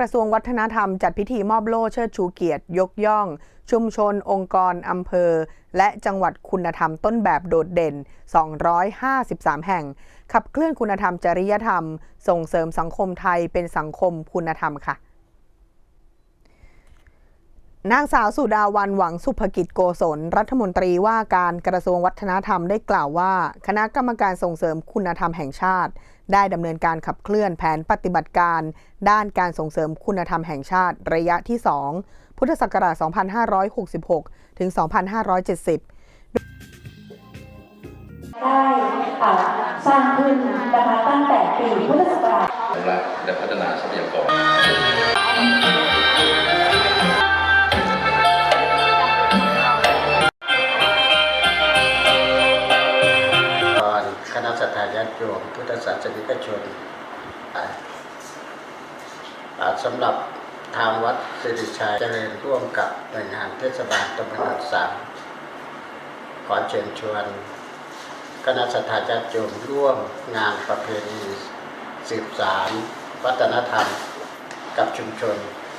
กระทรวงวัฒนธรรมจัดพิธีมอบโล่เชิดชูเกียรติ ยกย่อง ชุมชน องค์กร อำเภอ และจังหวัดคุณธรรมต้นแบบโดดเด่น 253 แห่ง ขับเคลื่อนคุณธรรมจริยธรรม ส่งเสริมสังคมไทยเป็นสังคมคุณธรรมค่ะ นางสาวสุดาวันหวังสุภกิจโกศล รัฐมนตรีว่าการกระทรวงวัฒนธรรมได้กล่าวว่า คณะกรรมการส่งเสริมคุณธรรมแห่งชาติ ได้ดำเนินการขับเคลื่อนแผนปฏิบัติการ ด้านการส่งเสริมคุณธรรมแห่งชาติระยะที่ 2 พุทธศักราช 2566 ถึง 2570ได้อ่าสร้างขึ้นนะคะตั้งแต่ปีพุทธศักราชอนุรักษ์และพัฒนาทรัพยากร สำหรับทางวัดสิริชัยเจริญร่วมกับหน่วยงานเทศบาลตำบลหนองสามขอเชิญชวนคณะสัตยาญาติโยมร่วมงานประเพณีสืบสารวัฒนธรรม กับชุมชน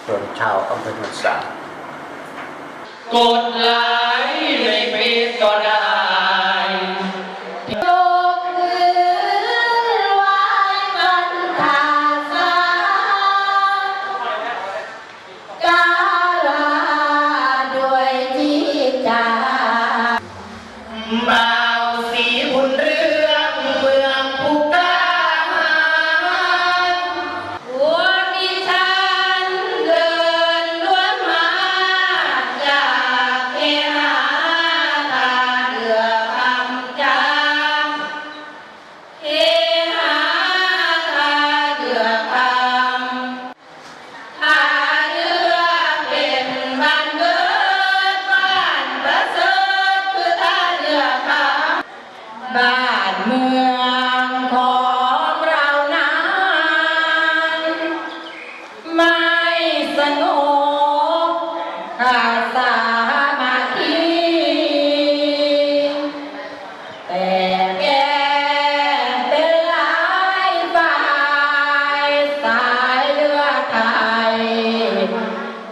ชนชาวอำเภอหนองสามกดไลค์ในเฟซก็ได้ กเป็นหลายฝ่ายสายเลือดไทย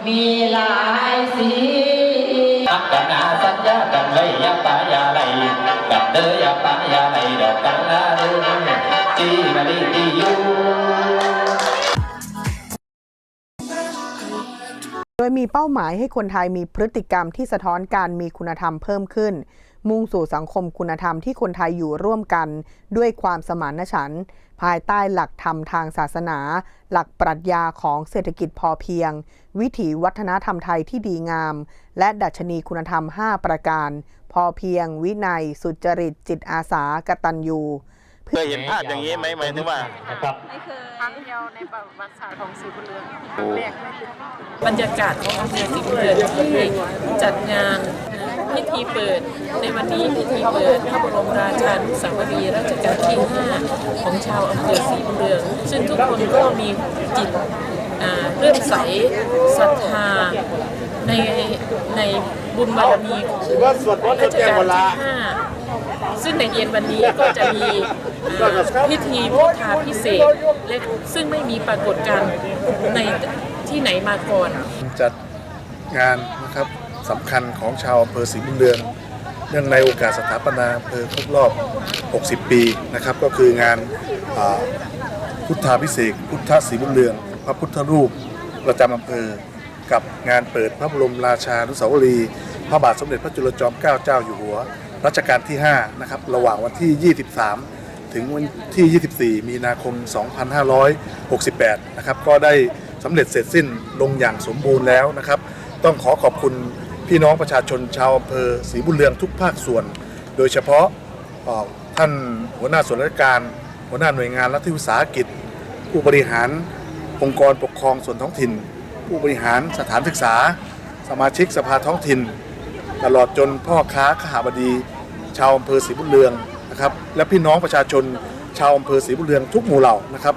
มีหลายสีอักกนาสัญญากันไว้อยาปายาไหลกับเดออยาปายาไหลดอกกันลาเรืองจีมาลีตียู ยมีเป้าหมายให้คนไทยมีพฤติกรรมที่สะท้อนการมีคุณธรรมเพิ่มขึ้น มุ่งสู่สังคมคุณธรรมที่คนไทยอยู่ร่วมกัน ด้วยความสมานฉันท์ภายใต้หลักธรรมทางศาสนา หลักปรัชญาของเศรษฐกิจพอเพียง วิถีวัฒนธรรมไทยที่ดีงาม และดัชนีคุณธรรม 5 ประการ พอเพียง วินัย สุจริต จิตอาสากตัญญูเคยเห็นภาพอย่างนี้ไหมหมายถึงว่าครั้งเดียวในประวัติศาสตร์ของสีบุญเรืองครั้งแรกไม่ถึง บรรยากาศของอำเภอสิงห์บุรีที่จัดงานพิธีเปิดในวันนี้พิธีเปิดพระบรมราชานุสาวรีย์รัชกาลที่ 5 ของชาวอำเภอศรีเรือง ซึ่งทุกคนก็มีจิตเลื่อมใสศรัทธาในในบุญบารมีของรัชกาลที่5ซึ่งในเย็นวันนี้ก็จะมีพิธีพุทธาพิเศษและซึ่งไม่มีปรากฏการณ์ใน ที่ไหนมาก่อน จัดงานนะครับสำคัญของชาวอำเภอศรีบุญเรืองเนื่องในโอกาสสถาปนาอำเภอครบรอบ 60 ปีนะครับ ก็คืองานาพุทธาพิเศษพุทธศรีบุญเรือง พระพุทธรูปประจำอำเภอ กับงานเปิดพระบรมราชานุสาวรีย์พระบาทสมเด็จพระจุลจอมเกล้าเจ้าอยู่หัวรัชกาลที่ 5 นะครับ ระหว่างวันที่ 23 ถึงวันที่ 24 มีนาคม 2568 นะครับ ก็ได้ สำเร็จเสร็จสิ้นลงอย่างสมบูรณ์แล้วนะครับ ต้องขอขอบคุณพี่น้องประชาชนชาวอำเภอศรีบุญเรืองทุกภาคส่วน โดยเฉพาะท่านหัวหน้าส่วนราชการ หัวหน้าหน่วยงานรัฐวิสาหกิจ ผู้บริหารองค์กรปกครองส่วนท้องถิ่น ผู้บริหารสถานศึกษา สมาชิกสภาท้องถิ่น ตลอดจนพ่อค้าขหาบดี ชาวอำเภอศรีบุญเรืองนะครับและพี่น้องประชาชนชาวอำเภอศรีบุญเรืองทุกหมู่เหล่านะครับ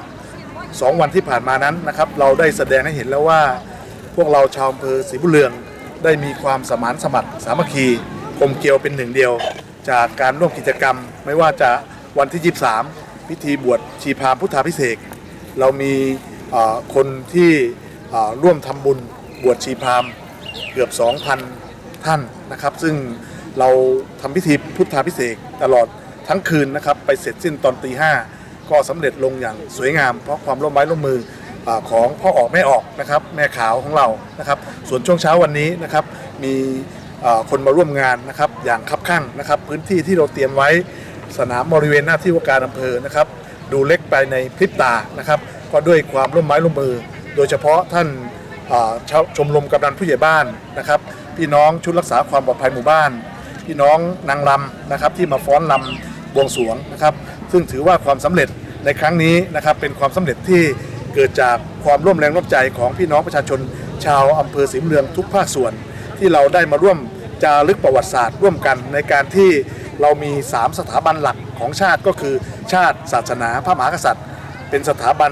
สองวันที่ผ่านมานั้นนะครับเราได้แสดงให้เห็นแล้วว่า พวกเราชาวอำเภอศรีบุญเรือง ได้มีความสมานสมัครสามัคคีกลมเกลียวเป็นหนึ่งเดียว จากการร่วมกิจกรรม ไม่ว่าจะวันที่ 23 พิธีบวชชีพามพุทธาพิเศษเรามีคนที่ร่วมทำบุญบวชชีพามเกือบ 2,000 ท่านนะครับ ซึ่งเราทำพิธีพุทธาพิเศษตลอดทั้งคืนนะครับ ไปเสร็จสิ้นตอนตีห้า ก็สำเร็จลงอย่างสวยงาม เพราะความร่วมไม้ร่วมมืออของพ่อออกแม่ออกนะครับแม่ขาวของเรานะครับ ส่วนช่วงเช้าวันนี้นะครับมีคนมาร่วมงานนะครับอย่างคับข้างนะครับ พื้นที่ที่เราเตรียมไว้สนามบริเวณหน้าที่ว่าการอำเภอนะครับ ดูเล็กไปในพริบตานะครับ ก็ด้วยความร่วมไม้ร่วมมือ โดยเฉพาะท่านชชมรมกำนันผู้ใหญ่บ้านนะครับ พี่น้องชุดรักษาความปลอดภัยหมู่บ้าน พี่น้องนางรำนะครับที่มาฟ้อนรำบวงสรวงนะครับ ซึ่งถือว่าความสำเร็จในครั้งนี้นะครับเป็นความสำเร็จที่เกิดจากความร่วมแรงร่วมใจของพี่น้องประชาชน ชาวอำเภอศรีบุญเรืองทุกภาคส่วน ที่เราได้มาร่วมจารึกประวัติศาสตร์ ร่วมกันในการที่เรามี 3 สถาบันหลักของชาติก็คือชาติศาสนาพระมหากษัตริย์ เป็นสถาบัน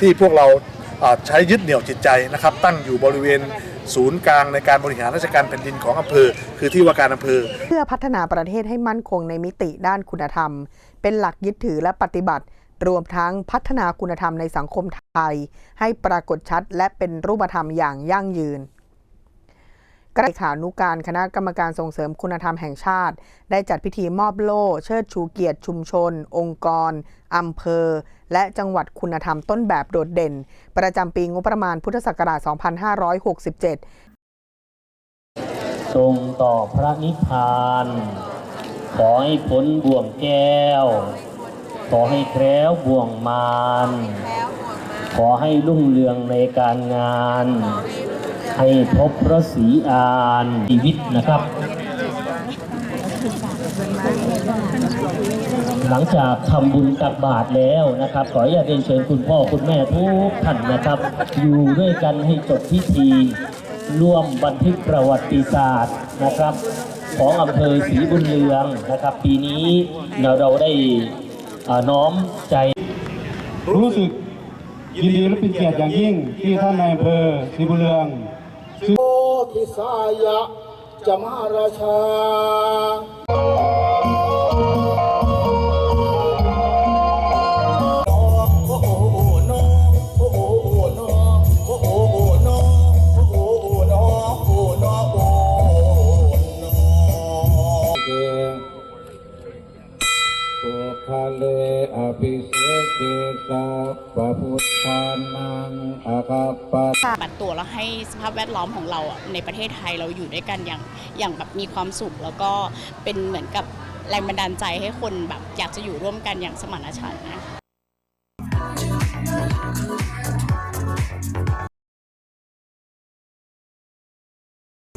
ที่พวกเราใช้ยึดเหนี่ยวจิตใจนะครับตั้งอยู่บริเวณ ศูนย์กลางในการบริหารราชการแผ่นดินของอำเภอ คือที่ว่าการอำเภอ เพื่อพัฒนาประเทศให้มั่นคงในมิติด้านคุณธรรม เป็นหลักยึดถือและปฏิบัติ รวมทั้งพัฒนาคุณธรรมในสังคมไทย ให้ปรากฏชัดและเป็นรูปธรรมอย่างยั่งยืน กระขานุการคณะกรรมการส่งเสริมคุณธรรมแห่งชาติ ได้จัดพิธีมอบโล่ เชิดชูเกียรติชุมชน องค์กรอำเภอ และจังหวัดคุณธรรมต้นแบบโดดเด่น ประจำปีงบประมาณพุทธศักราช 2567 ทรงต่อพระนิพพาน ขอให้พ้นบ่วงแก้ว ขอให้แคล้วบ่วงมารขอให้รุ่งเรืองในการงาน ให้พบพระศรีอานชีวิตนะครับ หลังจากทำบุญตักบาตรแล้วนะครับ ขออนุญาตเรียนเชิญคุณพ่อคุณแม่ทุกท่านนะครับ อยู่ด้วยกันให้จบพิธีร่วมบันทึกประวัติศาสตร์นะครับ ของอำเภอศรีบุญเรืองนะครับ ปีนี้เราเราได้น้อมใจรู้สึกยินดีและเป็นเกียรติอย่างยิ่งที่ท่านนายอำเภอศรีบุญเรือง โอทิสายะจมาราชา คเลอภิเสกิตาปพุทธานังอาคาปะปัดตัวแล้วให้สภาพแวดล้อมของเราในประเทศไทยเราอยู่ด้วยกันอย่างอย่างแบบมีความสุข แล้วก็เป็นเหมือนกับแรงบันดาลใจให้คนแบบอยากจะอยู่ร่วมกันอย่างสมานฉันท์นะ